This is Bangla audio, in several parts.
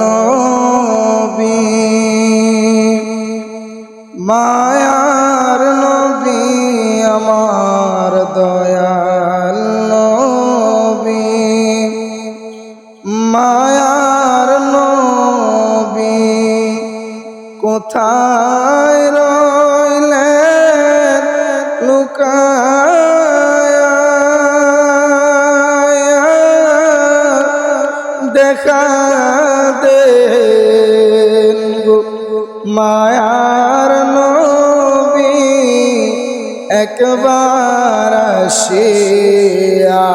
নবী মায়ার নবী আমার দয়াল নবী মায়ার নবী কোথায় দেখা গো মায়ার নবী একবার আসিয়া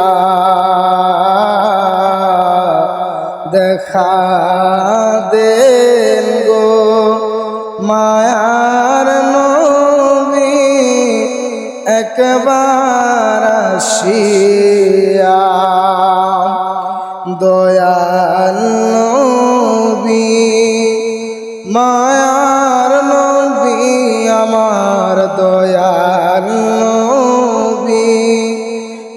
দেখা দেন গো মায়ার নবী একবার আসিয়া দয়াল নবী মায়ার নবী আমার দয়াল নবী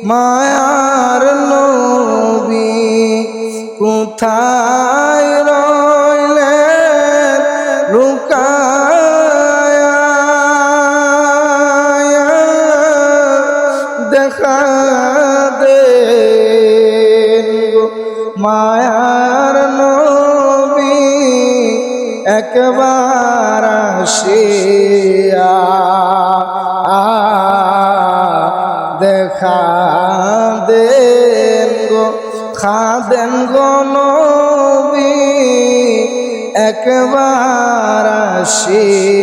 মায়ার নবী কোথায় রইলেন লুকায়া? দেখা মায়ার নবী একবার আসিয়া দেখা দেন গো খাদেন গো নবী একবার আসিয়া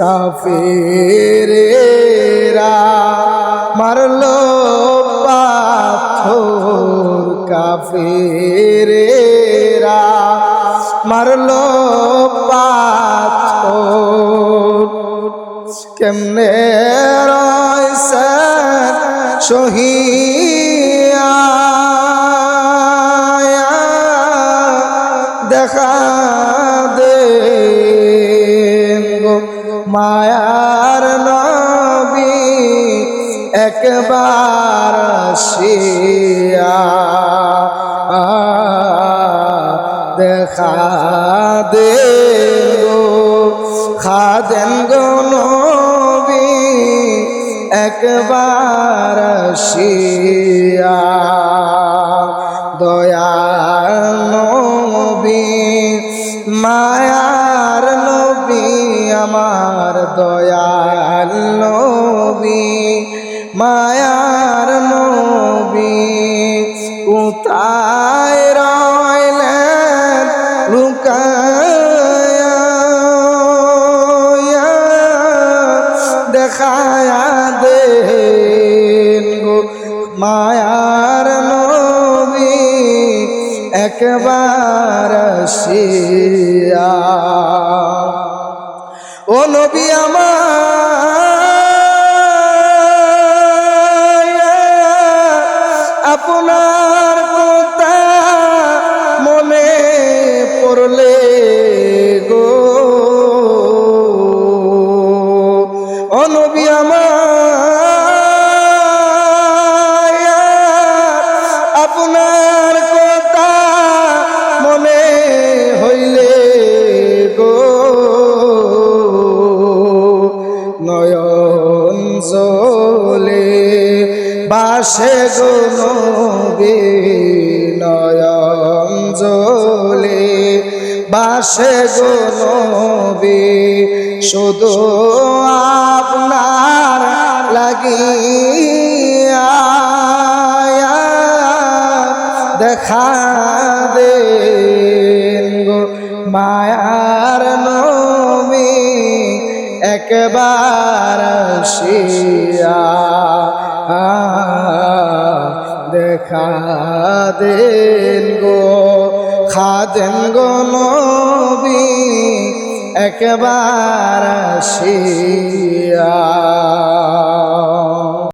কাফেরেরা মারলো পাথর কাফেরেরা মারলো পাথর। কেমনে রয়েছেন সহিয়া মায়ার নবী একবার আসিয়া দেখা গো খাদেন গো একবার আসিয়া আমার দয়াল নবী মায়ার নবী। কোথায় রইলেন লুকায়া দেখায়া গো মায়ার নবী। একবার আসিয়া ও নবী আমার আপনার কথা মনে পড়লে বাসে গো নবী, নয়ন জলে বাসে গো নবী, শুধু আপনার লাগিয়া দেখা গো মায়ার নবী, একবার আসিয়া দেখা দেন গো খাদেন গো নবী একবার আসিয়া।